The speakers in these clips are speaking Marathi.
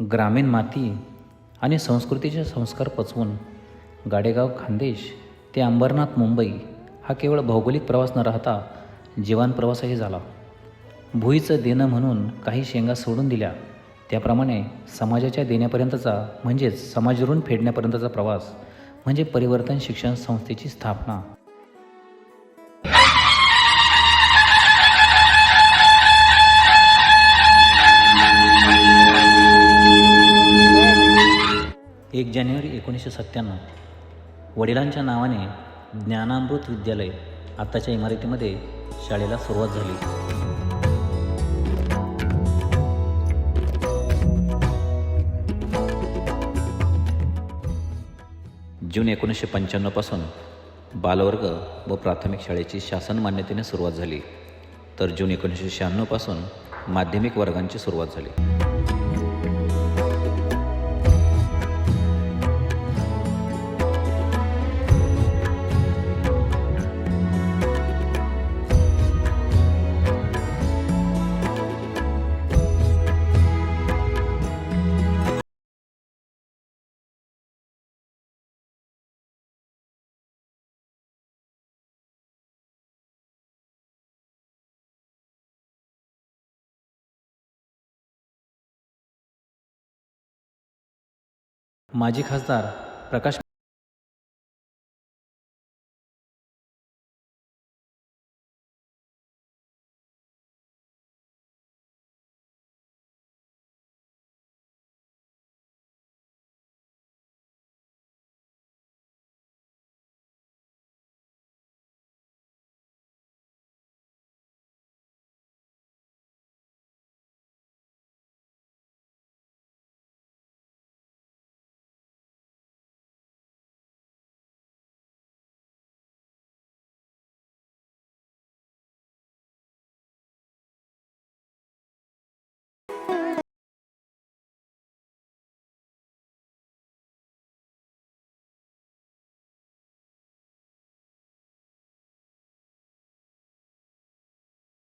ग्रामीण माती आणि संस्कृतीचे संस्कार पचवून गाडेगाव खानदेश ते अंबरनाथ मुंबई हा केवळ भौगोलिक प्रवास न राहता जीवन प्रवासही झाला. भुईचं देणं म्हणून काही शेंगा सोडून दिल्या त्याप्रमाणे समाजाच्या देण्यापर्यंतचा म्हणजेच समाजरून फेडण्यापर्यंतचा प्रवास म्हणजे परिवर्तन शिक्षण संस्थेची स्थापना. एक जानेवारी एकोणीसशे सत्त्याण्णव. वडिलांच्या नावाने ज्ञानामृत विद्यालय आत्ताच्या इमारतीमध्ये शाळेला सुरुवात झाली. जून एकोणीसशे पंच्याण्णवपासून बालवर्ग व प्राथमिक शाळेची शासन मान्यतेने सुरुवात झाली. तर जून एकोणीसशे शहाण्णवपासून माध्यमिक वर्गांची सुरुवात झाली. माजी खासदार प्रकाश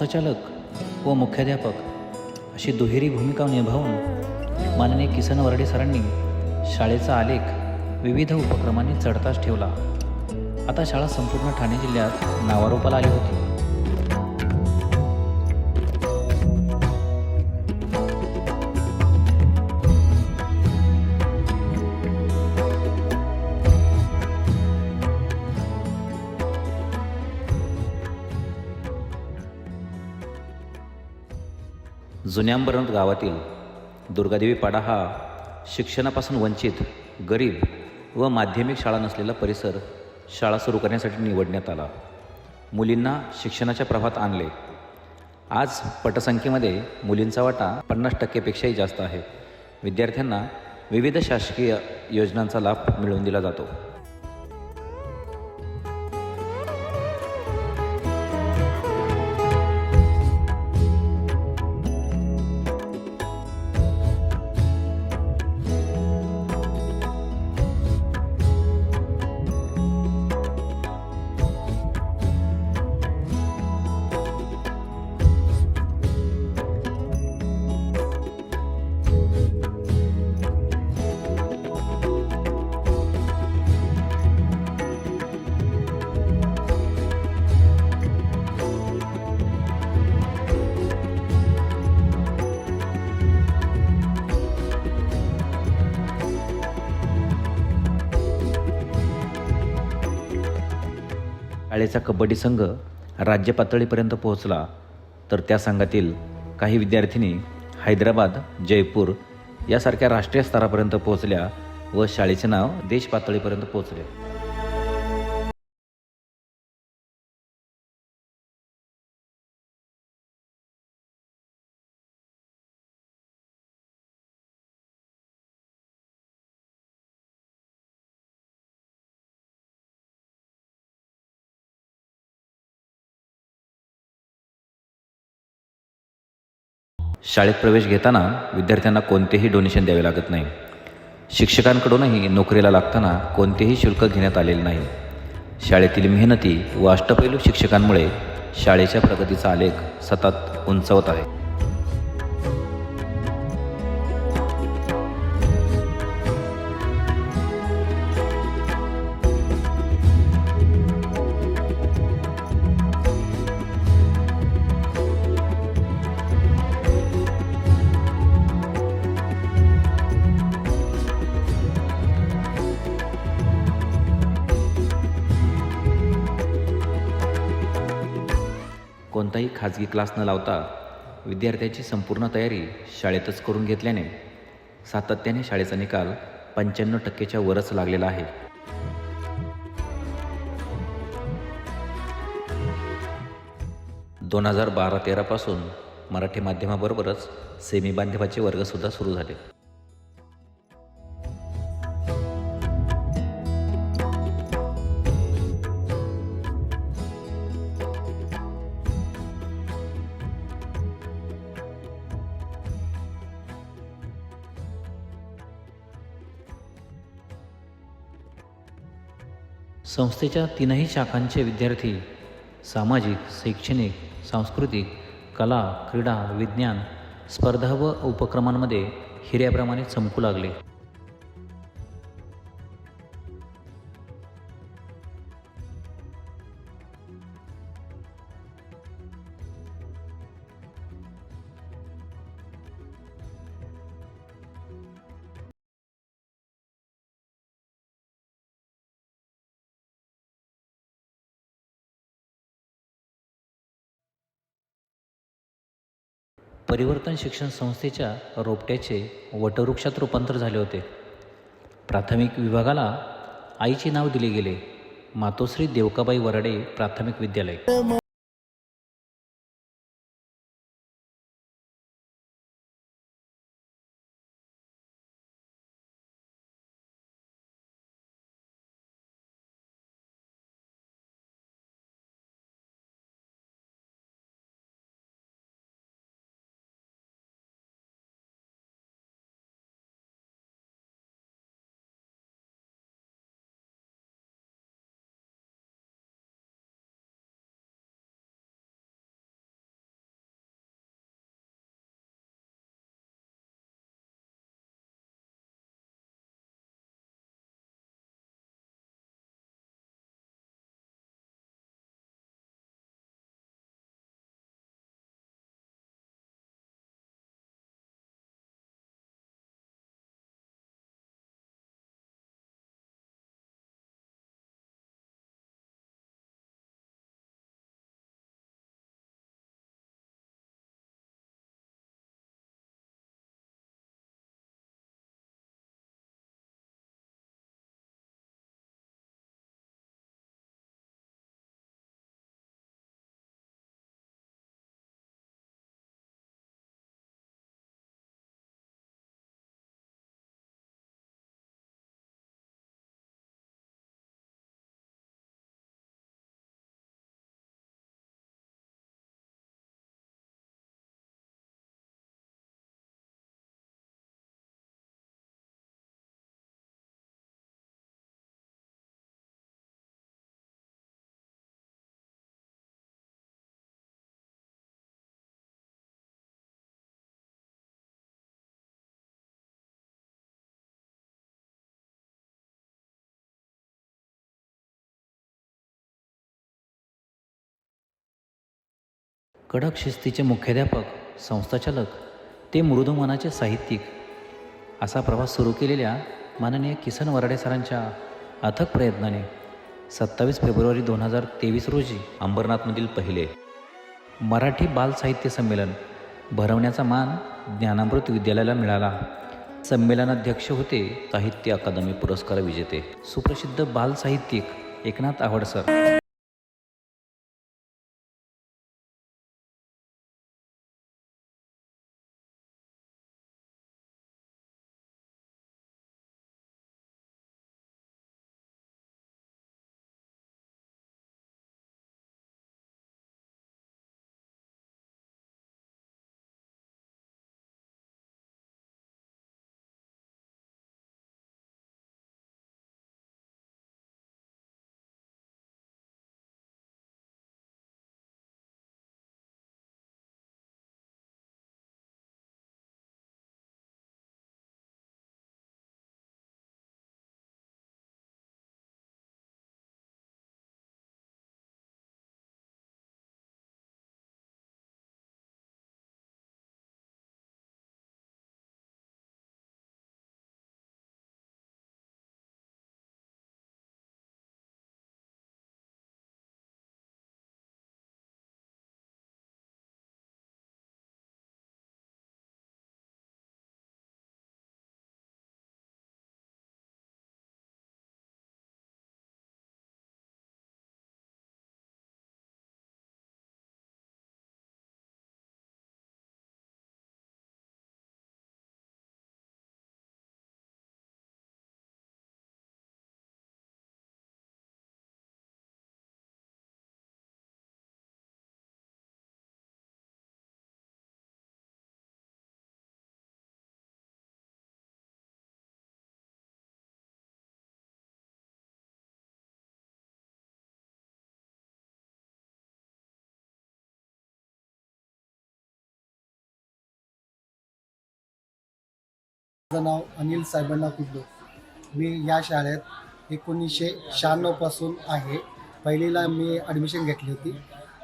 संचालक व मुख्याध्यापक अशी दुहेरी भूमिका निभावून माननीय किसन वर्डे सरांनी शाळेचा आलेख विविध उपक्रमांनी चढताच ठेवला. आता शाळा संपूर्ण ठाणे जिल्ह्यात नावारोपाला आली होती. जुन्यांबरंत गावातील दुर्गादेवी पाडा हा शिक्षणापासून वंचित गरीब व माध्यमिक शाळा नसलेला परिसर शाळा सुरू करण्यासाठी निवडण्यात आला. मुलींना शिक्षणाच्या प्रभात आणले. आज पटसंख्येमध्ये मुलींचा वाटा पन्नास टक्केपेक्षाही जास्त आहे. विद्यार्थ्यांना विविध शासकीय योजनांचा लाभ मिळवून दिला जातो. शाळेचा कबड्डी संघ राज्य पातळीपर्यंत पोहोचला तर त्या संघातील काही विद्यार्थिनी हैदराबाद जयपूर यासारख्या राष्ट्रीय स्तरापर्यंत पोहोचल्या व शाळेचे नाव देश पातळीपर्यंत पोहोचले. शाळेत प्रवेश घेताना विद्यार्थ्यांना कोणतेही डोनेशन द्यावे लागत नाही. शिक्षकांकडूनही नोकरीला लागताना कोणतेही शुल्क घेण्यात आलेले नाही. शाळेतील मेहनती व अष्टपैलू शिक्षकांमुळे शाळेच्या प्रगतीचा आलेख सतत उंचावत आहे. कोणताही खाजगी क्लास न लावता विद्यार्थ्याची संपूर्ण तयारी शाळेतच करून घेतल्याने सातत्याने शाळेचा निकाल पंच्याण्णव टक्केच्या वरच लागलेला आहे. दोन हजार बारा तेरापासून मराठी माध्यमाबरोबरच सेमी बांधवाचे वर्गसुद्धा सुरू झाले. संस्थेच्या तीनही शाखांचे विद्यार्थी सामाजिक शैक्षणिक सांस्कृतिक कला क्रीडा विज्ञान स्पर्धा व उपक्रमांमध्ये हिऱ्याप्रमाणे चमकू लागले. परिवर्तन शिक्षण संस्थेच्या रोपट्याचे वटवृक्षात रूपांतर झाले होते. प्राथमिक विभागाला आईचे नाव दिले गेले. मातोश्री देवकाबाई वराडे प्राथमिक विद्यालय. कडक शिस्तीचे मुख्याध्यापक संस्थाचालक ते मृदुमनाचे साहित्यिक. असा प्रवास सुरू केलेल्या माननीय किसन वराडे सरांच्या अथक प्रयत्नाने सत्तावीस फेब्रुवारी दोन हजार तेवीस रोजी अंबरनाथमधील पहिले मराठी बाल साहित्य संमेलन भरवण्याचा मान ज्ञानामृत विद्यालयाला मिळाला. संमेलनाध्यक्ष होते साहित्य अकादमी पुरस्कार विजेते. सुप्रसिद्ध बाल साहित्यिक एकनाथ आवडसर. माझं नाव अनिल साहेबांना कुडलो मी या शाळेत एकोणीसशे शहाण्णवपासून आहे. पहिलीला मी ॲडमिशन घेतली होती.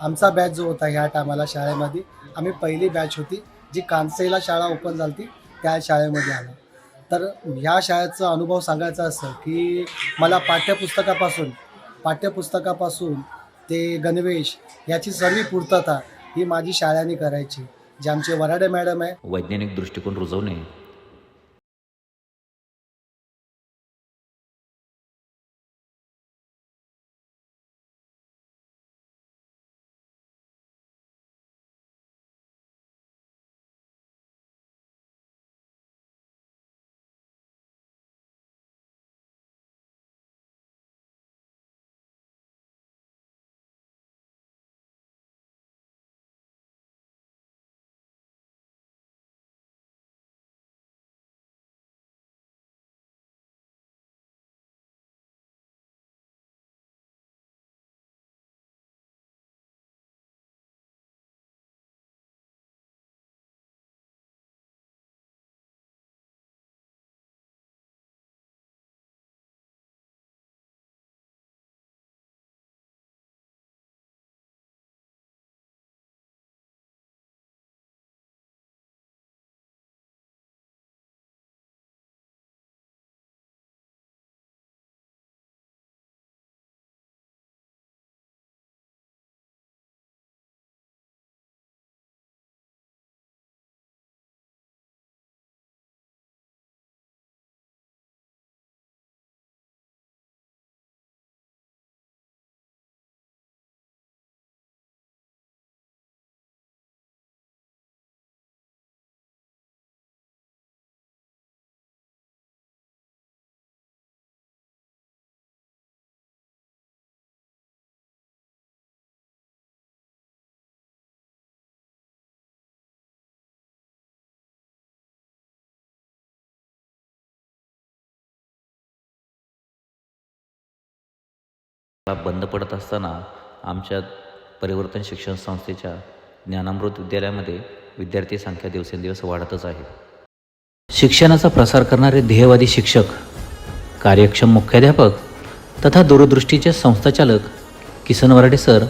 आमचा बॅच जो होता ह्या टायमाला शाळेमध्ये आम्ही पहिली बॅच होती जी कांसेला शाळा ओपन झाली होती त्या शाळेमध्ये आलो. तर ह्या शाळेचा अनुभव सांगायचा असं की मला पाठ्यपुस्तकापासून पाठ्यपुस्तकापासून ते गणवेश याची सर्व पूर्तता ही माझी शाळेने करायची जे आमचे वराडे मॅडम आहे. वैज्ञानिक दृष्टिकोन रुजवणे बंद पडत असताना आमच्या परिवर्तन शिक्षण संस्थेच्या ज्ञानामृत विद्यालयामध्ये विद्यार्थी संख्या दिवसेंदिवस वाढतच आहे. शिक्षणाचा प्रसार करणारे ध्येयवादी शिक्षक कार्यक्षम मुख्याध्यापक तथा दूरदृष्टीचे संस्थाचालक किसन वराडे सर